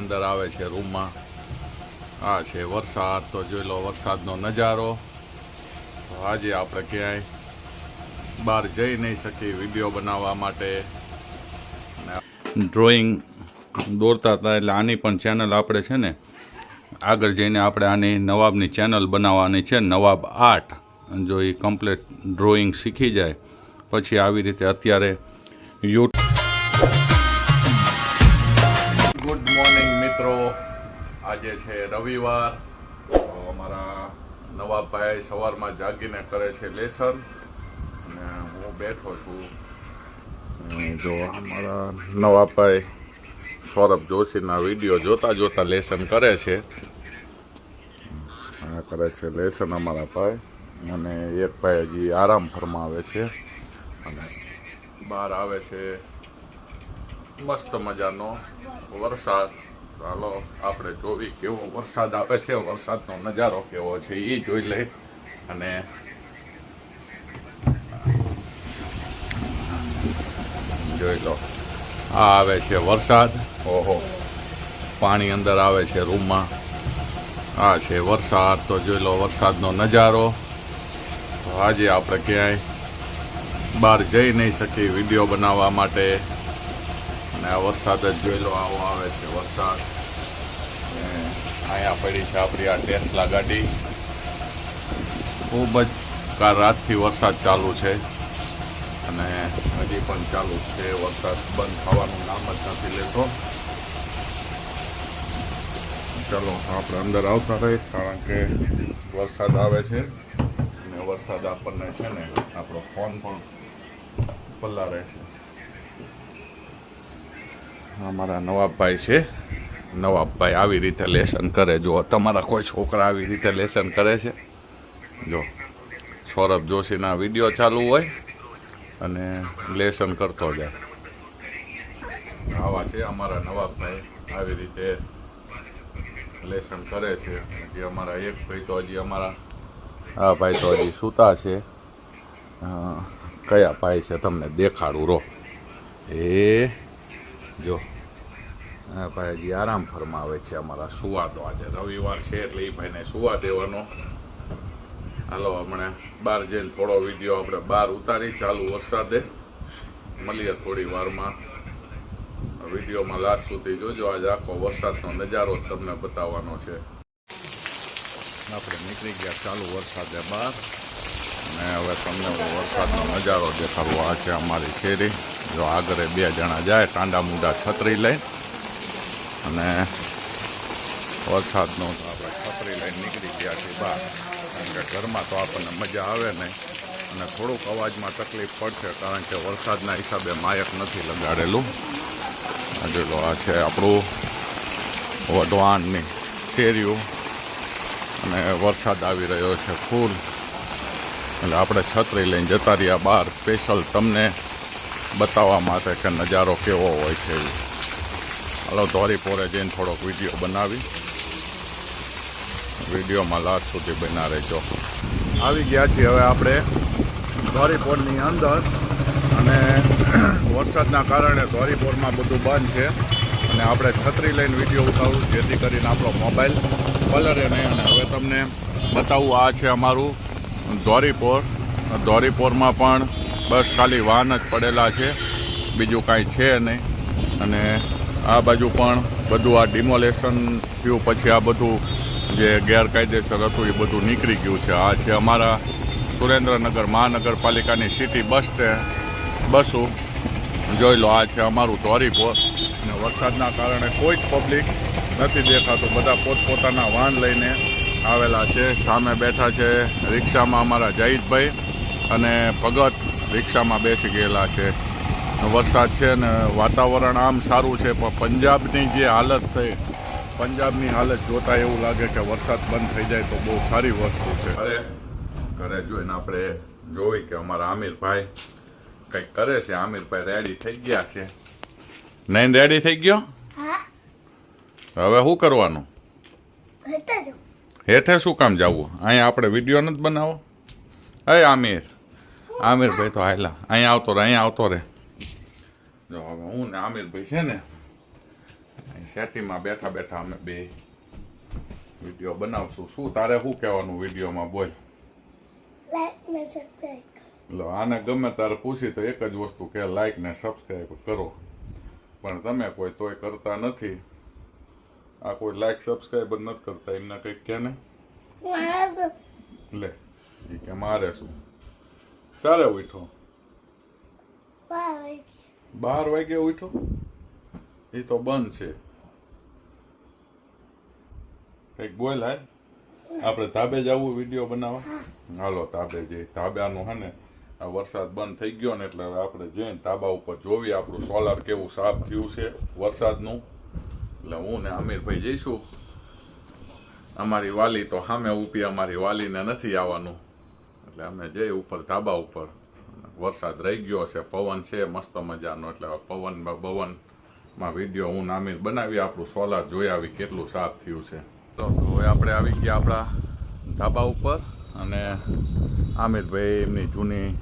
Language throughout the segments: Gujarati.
અંદર આવે છે રૂમમાં. આ છે વરસાદ, તો જોઈ લો વરસાદનો નજારો. તો આજે આપણે ક્યાંય બહાર જઈ નહીં શકીએ વીડિયો બનાવવા માટે. ડ્રોઈંગ દોરતા હતા એટલે આની પણ ચેનલ આપણે છે ને, આગળ જઈને આપણે આની નવાબની ચેનલ બનાવવાની છે, નવાબ આર્ટ. જો એ કમ્પ્લીટ ડ્રોઈંગ શીખી જાય, પછી આવી રીતે અત્યારે યુ આજે છે રવિવાર, તો અમારા નવાબભાઈ સવારમાં જાગીને કરે છે લેસન. અને હું બેઠો છું. જો અમારા નવા ભાઈ સૌરભ જોશીના વીડિયો જોતા જોતા લેસન કરે છે. આ કરે છે લેસન અમારા ભાઈ. અને એક ભાઈ હજી આરામ ફરમાવે છે. અને બહાર આવે છે. મસ્ત મજાનો વરસાદ. ચાલો, આપણે જોવી કેવો વરસાદ આપે છે, વરસાદનો નજારો કેવો છે, એ જોઈ લઈ અને જોઈ લો, આ આવે છે વરસાદ. ઓહો, પાણી અંદર આવે છે રૂમમાં. આ છે વરસાદ, તો જોઈ લો વરસાદનો નજારો. આજે આપણે ક્યાંય બહાર જઈ નહીં શકીએ વીડિયો બનાવવા માટે. અને આ વરસાદ જ જોઈ લો, આવો આવે છે વરસાદ. અહીંયા પડી છે આપણી આ ટેસ્લા ગાડી. ખૂબ જ કાલ રાતથી વરસાદ ચાલુ છે. અને હજી પણ ચાલુ છે વરસાદ. બંધ થવાનું નામ જ નથી લેતો. ચાલો, આપણે અંદર આવતા રહીએ, કારણ કે વરસાદ આવે છે. અને વરસાદ આપણને છે ને, આપણો ફોન પણ પલ્લારે છે. અમારા નવાબભાઈ છે. નવાબભાઈ આવી રીતે લેસન કરે. જો, તમારા કોઈ છોકરા આવી રીતે લેસન કરે છે? જો, સૌરભ જોશીના વીડિયો ચાલુ હોય અને લેસન કરતો જાય. આવા છે અમારા નવાબભાઈ. આવી રીતે લેસન કરે છે. જે અમારા એક ભાઈ તો હજી અમારા, આ ભાઈ તો હજી સૂતા છે. કયા ભાઈ છે? તમને દેખાડું રો એ જો. ભાઈજી, આરામ ફરમાવે છે અમારા સુવા તો આજે. રવિવાર છે એટલે એ ભાઈને સુવા દેવાનો. હાલો, હમણાં બહાર જઈને થોડો વીડિયો આપણે બહાર ઉતારી, ચાલુ વરસાદે. મળીએ થોડી વારમાં. વિડીયોમાં લાસ્ટ સુધી જોજો આજે આખો વરસાદનો નજારો તમને બતાવવાનો છે. આપણે નીકળી ગયા ચાલુ વરસાદે બહાર અને હવે તમને વરસાદનો નજારો દેખાડવો આ છે અમારી શેરી. જો આગળ બે જણા જાય, ટાંડા મુંડા છત્રી લઈને અને વરસાદનો તો આપણે છત્રી લઈને નીકળી ગયા છીએ બહાર. કારણ કે ઘરમાં તો આપણને મજા આવે નહીં. અને થોડુંક અવાજમાં તકલીફ પડશે, કારણ કે વરસાદના હિસાબે માયક નથી લગાડેલું. લો આ છે આપણું વઢવાણની શેરીઓ. અને વરસાદ આવી રહ્યો છે ફૂલ. એટલે આપણે છત્રી લઈને જતા રહ્યા બહાર. સ્પેશિયલ તમને બતાવવા માટે કે નજારો કેવો હોય છે હાલો ધોરીપોરે જઈને થોડોક વીડિયો બનાવી. વિડીયોમાં લાસ્ટ સુધી બના રહેજો. આવી ગયા છીએ હવે આપણે ધોરીપોરની અંદર અને વરસાદના કારણે ધોરીપોરમાં બધું બંધ છે. અને આપણે છત્રી લઈને વીડિયો ઉઠાવું જેથી કરીને આપણો મોબાઈલ કલરે નહીં. અને હવે તમને બતાવું, આ છે અમારું ધોરીપોર ધોરીપોરમાં પણ બસ ખાલી વાહન જ પડેલા છે. બીજું કાંઈ છે નહીં. અને આ બાજુ પણ બધું આ ડિમોલેશન થયું પછી આ બધું જે ગેરકાયદેસર હતું એ બધું નીકળી ગયું છે. આ છે અમારા સુરેન્દ્રનગર મહાનગરપાલિકાની સિટી બસ સ્ટેન્ડ બસો. જોઈ લો, આ છે અમારું ધોરીપોર અને વરસાદના કારણે કોઈ જ પબ્લિક નથી દેખાતું. બધા પોતપોતાના વાહન લઈને આવેલા છે. સામે બેઠા છે રિક્ષામાં અમારા જયીતભાઈ અને ભગત રિક્ષામાં બેસી ગયેલા છે. વરસાદ છે ને વાતાવરણ આમ સારું છે પણ પંજાબની જે હાલત થઈ પંજાબની હાલત જોતા એવું લાગે કે વરસાદ બંધ થઈ જાય તો બહુ સારી વસ્તુ છે. અરે ઘરે જોઈને આપણે જોઈ કે અમારા આમિરભાઈ કંઈક કરે છે. આમિરભાઈ રેડી થઈ ગયા છે. નહીં રેડી થઈ ગયો? હવે શું કરવાનું? હેઠે શું કામ જવું? અહીંયા આપણે વીડિયો નથી બનાવો? હે આમિર. આમિરભાઈ તો હાલા અહીંયા આવતો રહે અહીંયા આવતો રહે. જો હવે હું ને આમિરભાઈ છે ને અહીં સેટીમાં બેઠા બેઠા અમે બે વીડિયો બનાવશું. શું તારે શું કહેવાનું વિડીયોમાં બોલ? લો આને ગમે તારે પૂછી તો એક જ વસ્તુ કે લાઈક ને સબસ્ક્રાઈબ કરો. પણ તમે કોઈ તોય કરતા નથી. આ કોઈ લાઈક સબસ્ક્રાઈબ જ નથી કરતા એમને કંઈક કે ને? લે એ કે મારે શું? ક્યારે ઉઠો? બાર વાગે. ઉઠો? એ તો બંધ છે. કંઈક બોલ હે આપણે ધાબે જવું વીડિયો બનાવવા? હાલો ધાબે જઈ ધાબાનું હે ને આ વરસાદ બંધ થઈ ગયો ને એટલે આપણે જઈને ધાબા ઉપર જોવી આપણું સોલાર કેવું સાફ થયું છે વરસાદનું. એટલે હું ને અમીરભાઈ જઈશું. અમારી વાલી તો સામે ઊભી અમારી વાલીને નથી આવવાનું. એટલે અમે જઈ ઉપર ધાબા ઉપર વરસાદ રહી ગયો છે, પવન છે, મસ્ત મજાનો. એટલે પવન પવનમાં વીડિયો હું નામી બનાવી, આપણું સોલાર જોઈ આવી કેટલું સાફ થયું છે. તો હવે આપણે આવી ગયા આપણા ધાબા ઉપર અને આમિરભાઈ એમની જૂની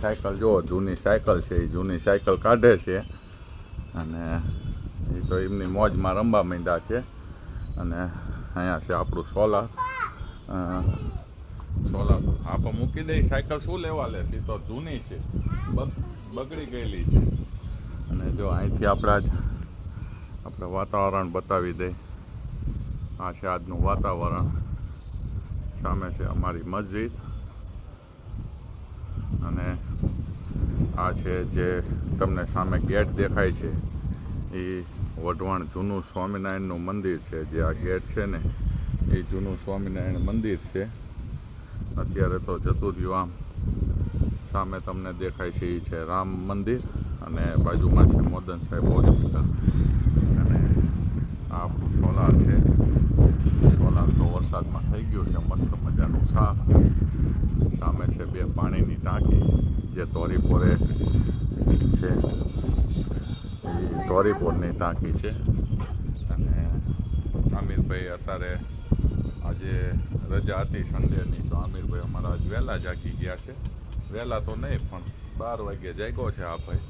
સાયકલ, જો જૂની સાયકલ છે, એ જૂની સાયકલ કાઢે છે. અને એ તો એમની મોજમાં રમવા માંડ્યા છે. અને અહીંયા છે આપણું સોલાર અ, હા પણ મૂકી દઈ સાયકલ શું લેવા લે? છે તો જૂની છે. બગ- બગડી ગયેલી છે. અને જો અહીંથી આપણા જ આપણે વાતાવરણ બતાવી દઈ આ છે આજનું વાતાવરણ. સામે છે અમારી મસ્જિદ. અને આ છે જે તમને સામે ગેટ દેખાય છે. એ વઢવાણ જૂનું સ્વામિનારાયણનું મંદિર છે. જે આ ગેટ છે ને એ જૂનું સ્વામિનારાયણ મંદિર છે. અત્યારે તો આમ. સામે તમને દેખાય છે એ છે રામ મંદિર અને બાજુમાં છે મોદન સાહેબ હોસ્પિટલ. અને આ સોલાર છે. સોલાર તો વરસાદમાં થઈ ગયું છે, મસ્ત મજાનું સાફ. સામે છે બે પાણીની ટાંકી, જે તોરીપોરે છે. તોરીપોરની ટાંકી છે. અને આમિરભાઈ અત્યારે આજે રજા હતી સન્ડેની તો આમિરભાઈ અમારા આજ વહેલા જાગી ગયા છે. વહેલા તો નહીં, પણ બાર વાગે જાગ્યો છે આ ભાઈ.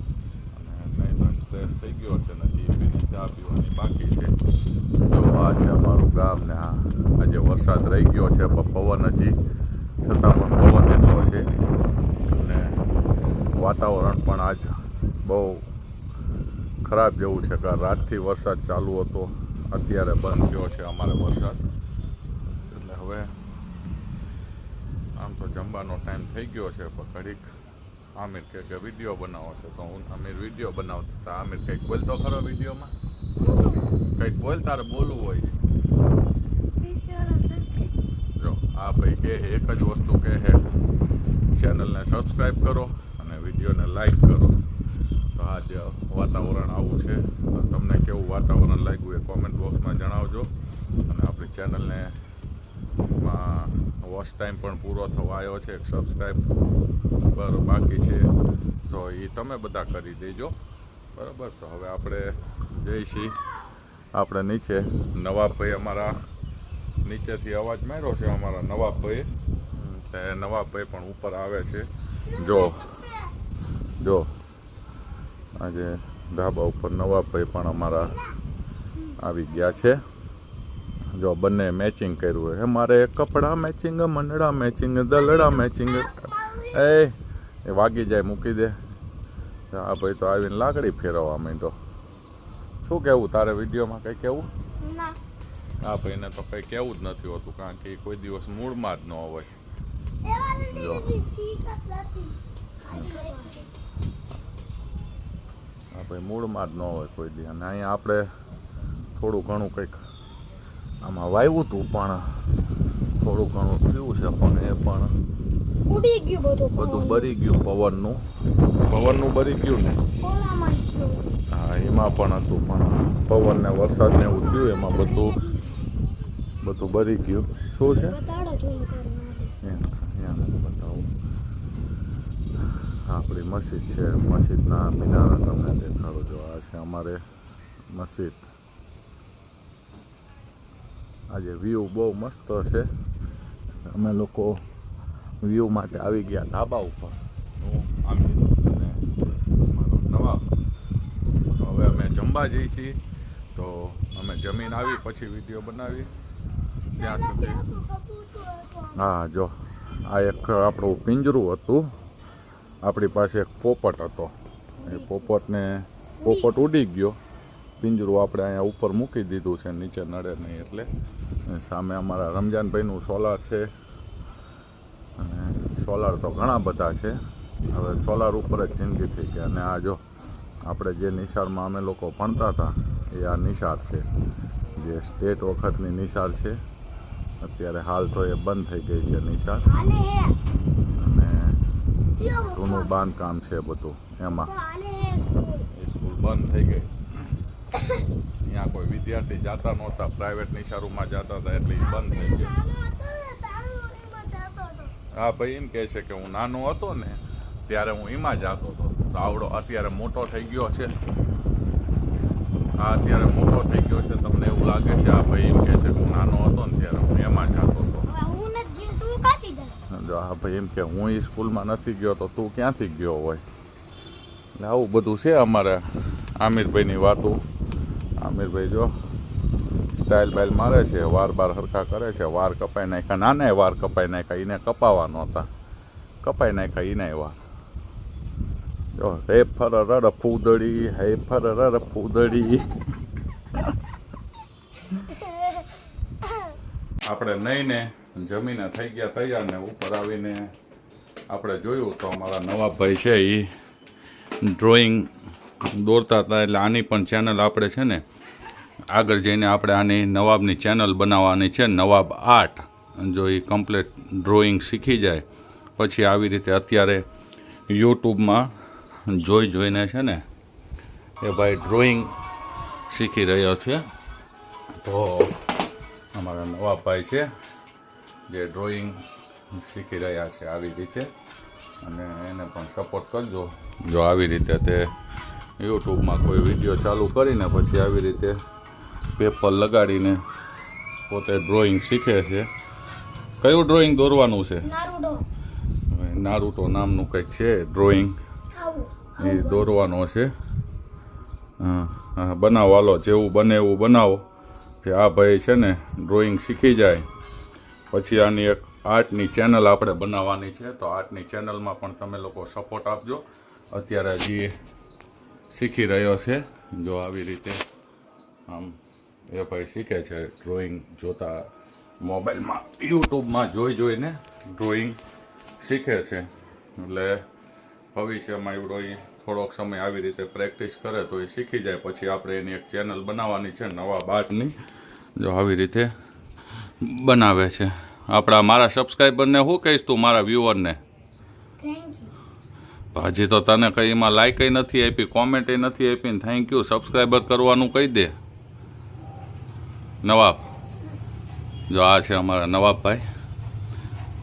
અને નહીં તો ફ્રેશ થઈ ગયો છે નથી પીને ચા પીવાની બાકી છે. તો આ છે અમારું ગામ ને આ. આજે વરસાદ રહી ગયો છે પવન હજી છતાં પણ પવન એટલો છે. અને વાતાવરણ પણ આજ બહુ ખરાબ જેવું છે, કે રાતથી વરસાદ ચાલુ હતો. અત્યારે બંધ થયો છે અમારે વરસાદ. હવે આમ તો જમવાનો ટાઈમ થઈ ગયો છે, પણ ઘડીક આમિર કહે કે વીડિયો બનાવો છે. તો હું આમિર વીડિયો બનાવતો તો આમિર કંઈક બોલતો ખરો વિડીયોમાં કંઈક બોલ, તારે બોલવું હોય. જો, આ ભાઈ કહે એક જ વસ્તુ કહે છે ચેનલને સબસ્ક્રાઈબ કરો અને વિડીયોને લાઈક કરો. તો આજે વાતાવરણ આવું છે. તમને કેવું વાતાવરણ લાગ્યું એ કોમેન્ટ બોક્સમાં જણાવજો. અને આપણી ચેનલને વોચ ટાઈમ પણ પૂરો થવા આવ્યો છે, એક સબસ્ક્રાઈબર બાકી છે. તો એ તમે બધા કરી દેજો. બરાબર? તો હવે આપણે જઈશી આપણે નીચે નવાબભાઈ અમારા નીચેથી અવાજ માર્યો છે, અમારા નવાબભાઈ. તે નવાબભાઈ પણ ઉપર આવે છે. જો જો. આજે ધાબા ઉપર નવાબભાઈ પણ અમારા આવી ગયા છે. જો બંને મેચિંગ કર્યું હોય. મારે કપડાં મેચિંગ મંડળા મેચિંગ દલડા મેચિંગ એ એ વાગી જાય મૂકી દે. આ ભાઈ તો આવીને લાકડી ફેરવવા માંડ્યો. શું કહેવું તારે વિડીયોમાં કંઈ કહેવું? હા આ ભાઈને તો કંઈ કહેવું જ નથી હોતું કારણ કે કોઈ દિવસ મૂળમાં જ ન હોય. જો. હા આ ભાઈ મૂળમાં જ ન હોય કોઈ દી. અને અહીંયા આપણે થોડું ઘણું કંઈક આમાં વાવ્યું હતું પણ. થોડું ઘણું થયું છે પણ એ પણ ઉડી ગયું બધું બધું બરી ગયું પવનનું. પવનનું બરી ગયું ને? હા એમાં પણ હતું પણ પવન ને વરસાદ ને એવું થયું એમાં બધું બધું બરી ગયું. શું છે? બતાવું. આપણી મસ્જિદ છે મસ્જિદના મિનારા તમને દેખાડો જો આ છે અમારે મસ્જિદ. આજે વ્યૂ બહુ મસ્ત છે. અમે લોકો વ્યૂ માટે આવી ગયા ધાબા ઉપર. હું અને મારો હવે અમે જમવા જઈએ છીએ. તો અમે જમીન આવી પછી વીડિયો બનાવી ત્યાં સુધી. હા, જો, આ એક આપણું પિંજરું હતું. આપણી પાસે એક પોપટ હતો. એ પોપટને, પોપટ ઉડી ગયો. પિંજરું આપણે અહીંયા ઉપર મૂકી દીધું છે નીચે નડે નહીં એટલે. સામે અમારા રમજાનભાઈનું સોલાર છે. અને સોલાર તો ઘણા બધા છે. હવે સોલાર ઉપર જ જિંદગી થઈ ગઈ. અને આ જો આપણે જે નિશાળમાં અમે લોકો ભણતા હતા એ આ નિશાળ છે. જે સ્ટેટ વખતની નિશાળ છે. અત્યારે હાલ તો એ બંધ થઈ ગઈ છે નિશાળ. અને જૂનું બાંધકામ છે બધું એમાં. સ્કૂલ બંધ થઈ ગઈ. અહીંયા કોઈ વિદ્યાર્થી જતા નહોતા પ્રાઇવેટ નિશાળોમાં જતા હતા, એટલે એ બંધ થઈ હતો. હા, ભાઈ એમ કહે છે કે હું નાનો હતો ને, ત્યારે હું એમાં જતો હતો. તો આવડો અત્યારે મોટો થઈ ગયો છે. હા, અત્યારે મોટો થઈ ગયો છે. તમને એવું લાગે છે, આ ભાઈ એમ કહે છે કે હું નાનો હતો ને, ત્યારે હું એમાં જતો હતો. જો, હા, ભાઈ એમ કે હું એ સ્કૂલમાં નથી ગયો, તો તું ક્યાંથી ગયો હોય? એટલે આવું બધું છે અમારે આમિરભાઈની વાતો. આમિરભાઈ જો સ્ટાઇલ બાઇલ મારે છે, વાર બાર હરખા કરે છે, વાર કપાઈ નાખ્યા. નાના વાર કપાઈ નાખ્યા એને કપાવવાનો હતા. કપાઈ નાખ્યા એને વાર. જો, હે ફર રર ફૂદડી, હે ફર રર ફૂદડી. આપણે નહીં ને જમીને થઈ ગયા તૈયાર ને ઉપર આવીને આપણે જોયું તો અમારા નવાબભાઈ છે એ ડ્રોઈંગ દોરતા હતા એટલે આની પણ ચેનલ આપણે છે ને, આગળ જઈને આપણે આની નવાબની ચેનલ બનાવવાની છે, નવાબ આર્ટ. જો એ કમ્પ્લીટ ડ્રોઈંગ શીખી જાય, પછી આવી રીતે અત્યારે યુટ્યુબમાં જોઈ જોઈને છે ને, એ ભાઈ ડ્રોઈંગ શીખી રહ્યો છે. તો અમારા નવાબભાઈ છે, જે ડ્રોઈંગ શીખી રહ્યા છે આવી રીતે. અને એને પણ સપોર્ટ કરજો. જો આવી રીતે તે યુટ્યુબમાં કોઈ વીડિયો ચાલુ કરીને પછી આવી રીતે પેપર લગાડીને પોતે ડ્રોઈંગ શીખે છે. કયું ડ્રોઈંગ દોરવાનું છે? નારુટો નામનું કંઈક છે ડ્રોઈંગ એ દોરવાનો છે. હા હા બનાવો હાલો જેવું બને એવું બનાવો. કે આ ભાઈ છે ને ડ્રોઈંગ શીખી જાય. પછી આની એક આર્ટની ચેનલ આપણે બનાવવાની છે. તો આર્ટની ચેનલમાં પણ તમે લોકો સપોર્ટ આપજો. અત્યારે હજી શીખી રહ્યો છે. જો આવી રીતે આમ એ ભાઈ શીખે છે ડ્રોઈંગ જોતા મોબાઈલમાં, યુટ્યુબમાં જોઈ જોઈને ડ્રોઈંગ શીખે છે. એટલે ભવિષ્યમાં એવડો એ થોડોક સમય આવી રીતે પ્રેક્ટિસ કરે તો એ શીખી જાય. પછી આપણે એની એક ચેનલ બનાવવાની છે, નવા બાટની જો આવી રીતે બનાવે છે. આપણા મારા સબસ્ક્રાઈબરને શું કહીશ તું, મારા વ્યુઅરને થેન્ક યુ હજી તો તને કંઈ એમાં લાઈકય નથી આપી કોમેન્ટય નથી આપી થેન્ક યુ સબસ્ક્રાઈબર કરવાનું કહી દે. નવાબ, જો આ છે અમારા નવાબભાઈ.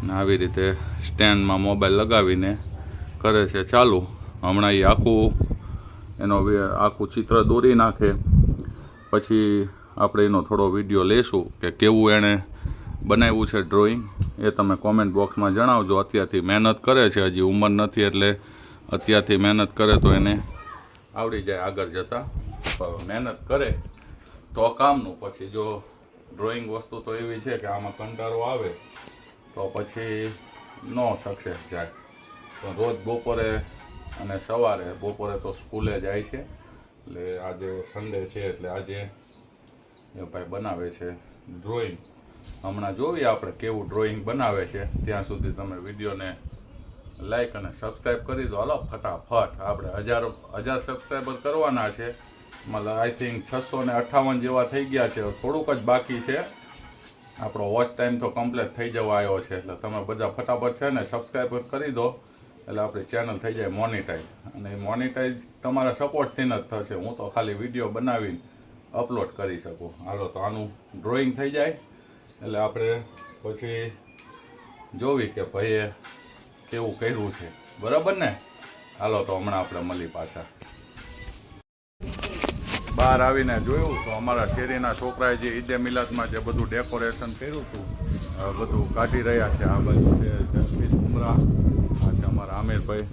ને આવી રીતે સ્ટેન્ડમાં મોબાઈલ લગાવીને કરે છે ચાલુ. હમણાં એ આખું, એનો આખું ચિત્ર દોરી નાખે. પછી આપણે એનો થોડો વીડિયો લેશું કે કેવું એણે બનાવ્યું છે ડ્રોઈંગ એ તમે કોમેન્ટ બોક્સમાં જણાવજો. અત્યારથી મહેનત કરે છે હજી, ઉંમર નથી એટલે અત્યારથી મહેનત કરે તો એને આવડી જાય આગળ જતાં. મહેનત કરે તો કામનું. પછી જો ડ્રોઈંગ વસ્તુ તો એવી છે કે આમાં કંટાળો આવે તો પછી નો સક્સેસ જાય. પણ રોજ બપોરે અને સવારે બપોરે તો સ્કૂલે જાય છે. એટલે આજે સન્ડે છે એટલે આજે એ ભાઈ બનાવે છે ડ્રોઈંગ હમણાં જોઈએ આપણે કેવું ડ્રોઈંગ બનાવે છે. ત્યાં સુધી તમે વિડીયોને લાઈક અને સબસ્ક્રાઈબ કરી દો. હાલો, ફટાફટ. આપણે હજારો, હજાર સબસ્ક્રાઈબર કરવાના છે. મતલબ આઈ થિંક છસો ને અઠ્ઠાવન જેવા થઈ ગયા છે. થોડુંક જ બાકી છે. આપણો વોચ ટાઈમ તો કમ્પ્લીટ થઈ જવા આવ્યો છે. એટલે તમે બધા ફટાફટ છે ને સબસ્ક્રાઈબ કરી દો. એટલે આપણી ચેનલ થઈ જાય મોનિટાઈઝ અને મોનિટાઈઝ તમારા સપોર્ટથી જ થશે. હું તો ખાલી વીડિયો બનાવીને અપલોડ કરી શકું. હાલો, તો આનું ડ્રોઈંગ થઈ જાય. એટલે આપણે પછી જોવી કે ભાઈએ કેવું કર્યું છે. બરાબર ને? હાલો તો હમણાં આપણે મળી પાછા. બહાર આવીને જોયું તો અમારા શેરીના છોકરાએ જે ઈદે મિલાદમાં જે બધું ડેકોરેશન કર્યું હતું બધું કાઢી રહ્યા છે. આ બાજુ છે જસમીત ઉમરા, આ છે અમારા આમિરભાઈ,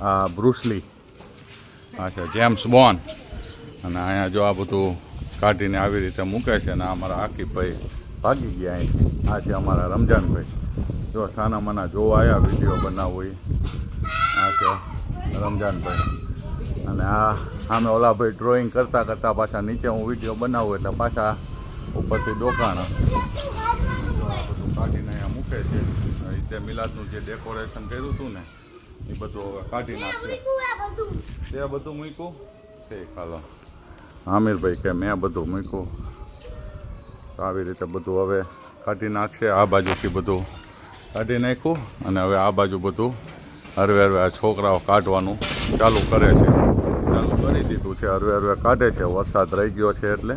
આ બ્રુસલી આ છે જેમ્સ બોન. અને અહીંયા જો આ બધું કાઢીને આવી રીતે મૂકે છે અને અમારા આકીભાઈ ભાગી ગયા અહીંથી. આ છે અમારા રમજાનભાઈ. જો સાના મના જોવા આવ્યા વીડિયો બનાવો એ આ છે રમજાનભાઈ. અને આ સામે ઓલા ભાઈ ડ્રોઈંગ કરતાં કરતાં પાછા નીચે હું વીડિયો બનાવું એટલે પાછા ઉપરથી દોકાણ બધું કાઢીને અહીંયા મૂકે છે. રીતે મિલાદનું જે ડેકોરેશન કર્યું હતું ને, એ બધું હવે કાઢી નાખશે તે બધું મૂક્યું? તે ખાલો. આમિરભાઈ કે મેં બધું મૂક્યું. આવી રીતે બધું હવે કાઢી નાખશે. આ બાજુથી બધું કાઢી નાખ્યું અને હવે આ બાજુ બધું હરવે હરવે આ છોકરાઓ કાઢવાનું ચાલુ કરે છે. ચાલુ કરી દીધું છે, હરવે હરવે કાઢે છે. વરસાદ રહી ગયો છે એટલે